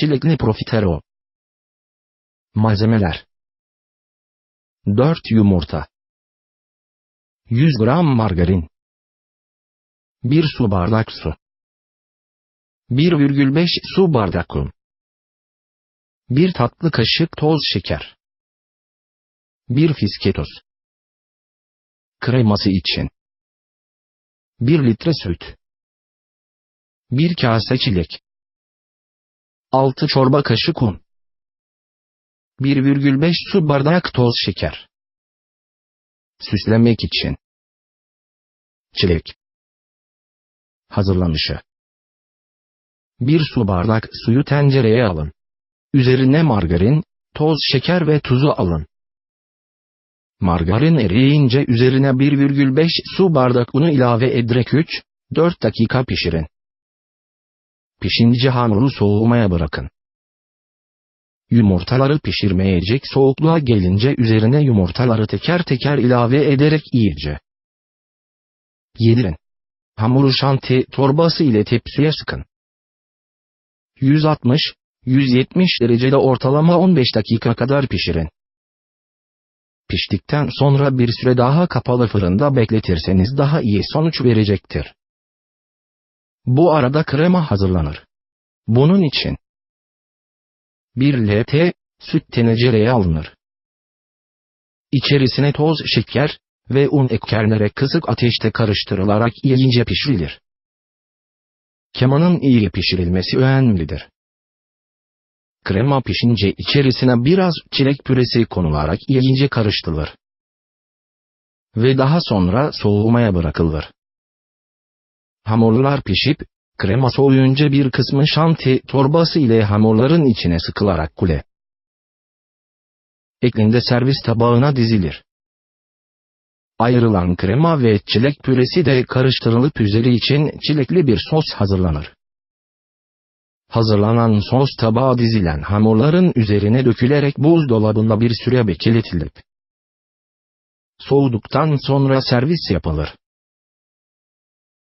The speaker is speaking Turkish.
Çilekli profiterol. Malzemeler. 4 yumurta. 100 gram margarin. 1 su bardak su. 1,5 su bardak un. 1 tatlı kaşık toz şeker. 1 fiske toz Kreması için. 1 litre süt. 1 kase çilek 6 çorba kaşık un 1,5 su bardak toz şeker Süslemek için Çilek Hazırlanışı 1 su bardak suyu tencereye alın. Üzerine margarin, toz şeker ve tuzu alın. Margarin eriyince üzerine 1,5 su bardak unu ilave ederek 3-4 dakika pişirin. Pişince hamuru soğumaya bırakın. Yumurtaları pişirmeyecek soğukluğa gelince üzerine yumurtaları teker teker ilave ederek iyice yedirin. Hamuru şanti torbası ile tepsiye sıkın. 160-170 derecede ortalama 15 dakika kadar pişirin. Piştikten sonra bir süre daha kapalı fırında bekletirseniz daha iyi sonuç verecektir. Bu arada krema hazırlanır. Bunun için 1 lt süt tencereye alınır. İçerisine toz şeker ve un eklenerek kısık ateşte karıştırılarak iyice pişirilir. Kemanın iyi pişirilmesi önemlidir. Krema pişince içerisine biraz çilek püresi konularak iyice karıştırılır. Ve daha sonra soğumaya bırakılır. Hamurlar pişip, krema soğuyunca bir kısmı şanti torbası ile hamurların içine sıkılarak kule. Eklinde servis tabağına dizilir. Ayrılan krema ve çilek püresi de karıştırılıp üzeri için çilekli bir sos hazırlanır. Hazırlanan sos tabağa dizilen hamurların üzerine dökülerek buzdolabında bir süre bekletilip soğuduktan sonra servis yapılır.